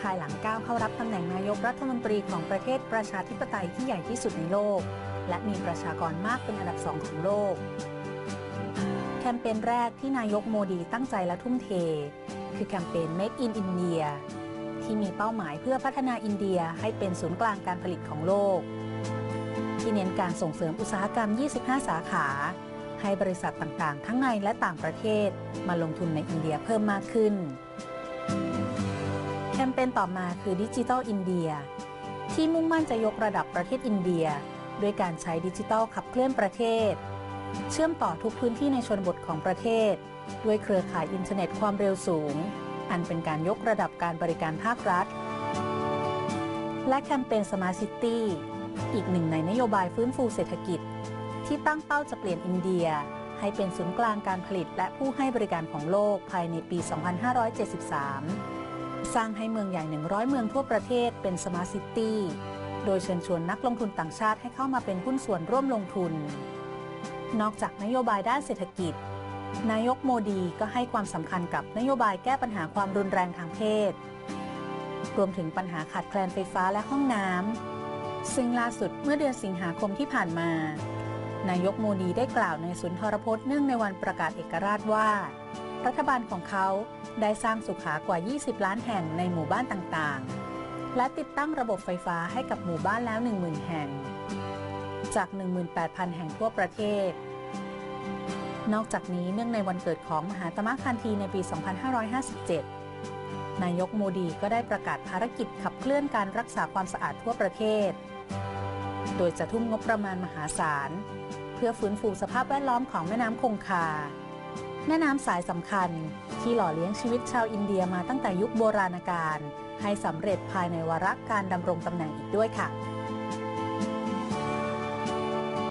ภายหลังก้าวเข้ารับตำแหน่งนายกรัฐมนตรีของประเทศประชาธิปไตยที่ใหญ่ที่สุดในโลก และมีประชากรมากเป็นอันดับสองของโลก แคมเปญแรกที่นายกโมดีตั้งใจและทุ่มเท คือแคมเปญ Made in India ที่มีเป้าหมายเพื่อพัฒนาอินเดียให้เป็นศูนย์กลางการผลิตของโลก ที่เน้นการส่งเสริมอุตสาหกรรม 25 สาขา ให้บริษัทต่างๆ ทั้งในและต่างประเทศมาลงทุนในอินเดียเพิ่มมากขึ้น คมเปญต่อมาคือดิจิทัลอินเดียที่มุ่งมั่นจะยกระดับประเทศอินเดีย ด้วยการใช้ดิจิทัลขับเคลื่อนประเทศ เชื่อมต่อทุกพื้นที่ในชนบทของประเทศ ด้วยเครือข่ายอินเทอร์เน็ตความเร็วสูง อันเป็นการยกระดับการบริการภาครัฐ และแคมเปญ Smart City อีกหนึ่งในนโยบายฟื้นฟูเศรษฐกิจ ที่ตั้งเป้าจะเปลี่ยนอินเดียให้เป็นศูนย์กลางการผลิตและผู้ให้บริการของโลกภายในปี 2573 สร้างให้เมืองใหญ่ 100 เมืองทั่วประเทศเป็น Smart City โดยเชิญชวนนักลงทุนต่างชาติให้เข้ามาเป็นหุ้นส่วนร่วมลงทุน นอกจากนโยบายด้านเศรษฐกิจ นายกโมดีก็ให้ความสำคัญกับนโยบายแก้ปัญหาความรุนแรงทางเพศ รวมถึงปัญหาขาดแคลนไฟฟ้าและห้องน้ำซึ่งล่าสุดเมื่อเดือนสิงหาคมที่ผ่านมา นายกโมดีได้กล่าวในสุนทรพจน์เนื่องในวันประกาศเอกราชว่า รัฐบาลของเขาได้สร้างสุขากว่า 20 ล้านแห่งในหมู่บ้านต่างๆ และติดตั้งระบบไฟฟ้าให้กับหมู่บ้านแล้ว 10,000 แห่ง จาก 18,000 แห่งทั่วประเทศ นอกจากนี้เนื่องในวันเกิดของมหาตมะคันธีในปี 2557 นายกโมดีก็ได้ประกาศภารกิจขับเคลื่อนการรักษาความสะอาดทั่วประเทศ โดยจะทุ่มงบประมาณมหาศาล เพื่อฟื้นฟูสภาพแวดล้อมของแม่น้ำคงคา แม่น้ำสายสำคัญ ที่หล่อเลี้ยงชีวิตชาวอินเดียมาตั้งแต่ยุคโบราณกาลให้สำเร็จภายในวาระการดำรงตำแหน่งอีกด้วยค่ะ